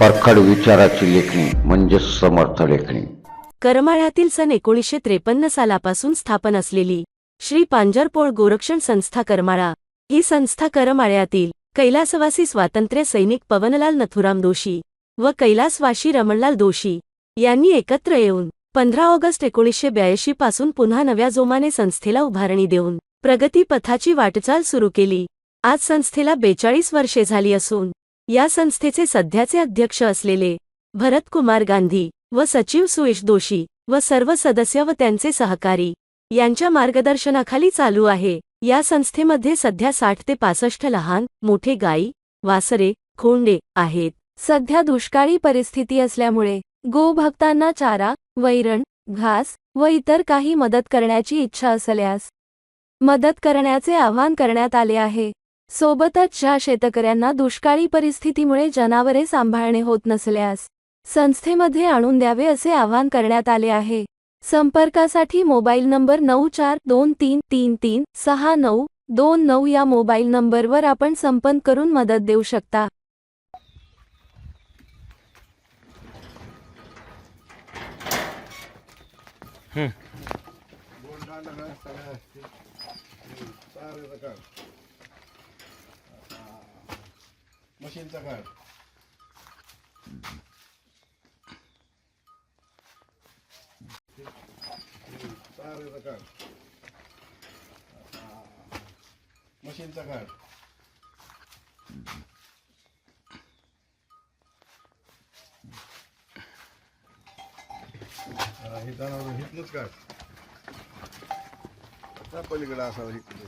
परखड विचाराची लेखणी म्हणजे समर्थ लेखणी. करमाळ्यातील सन एकोणीसशे त्रेपन्न सालापासून स्थापन असलेली श्री पांजरपोळ गोरक्षण संस्था करमाळा ही संस्था करमाळ्यातील कैलासवासी स्वातंत्र्य सैनिक पवनलाल नथुराम दोशी व कैलासवाशी रमणलाल दोशी यांनी एकत्र येऊन पंधरा ऑगस्ट एकोणीसशे ब्याऐंशी पासून पुन्हा नव्या जोमाने संस्थेला उभारणी देऊन प्रगतीपथाची वाटचाल सुरू केली. आज संस्थेला बेचाळीस वर्षे झाली असून या संस्थेचे सध्याचे अध्यक्ष असलेले भरतकुमार गांधी व सचिव सुयश दोशी व सर्व सदस्य व त्यांचे सहकारी यांच्या मार्गदर्शनाखाली चालू आहे. या संस्थेमध्ये सध्या साठ ते पासष्ट लहान मोठे गायी वासरे खोंडे आहेत. सध्या दुष्काळी परिस्थिती असल्यामुळे गोभक्तांना चारा वैरण घास व इतर काही मदत करण्याची इच्छा असल्यास मदत करण्याचे आवाहन करण्यात आले आहे. सोबतच ज्या शेतकऱ्यांना दुष्काळी परिस्थितीमुळे जनावरे सांभाळणे होत नसल्यास संस्थेमध्ये आणून द्यावे असे आवाहन करण्यात आले आहे. संपर्कासाठी मोबाईल नंबर नऊ चार दोन तीन तीन तीन सहा नऊ दोन नऊ या मोबाईल नंबरवर आपण संपर्क करून मदत देऊ शकता. मशीनचा काढ चाराचा काढ मशीनचा काढ हे जाणार हिथनच काढ पलीकडे असावं हिकडे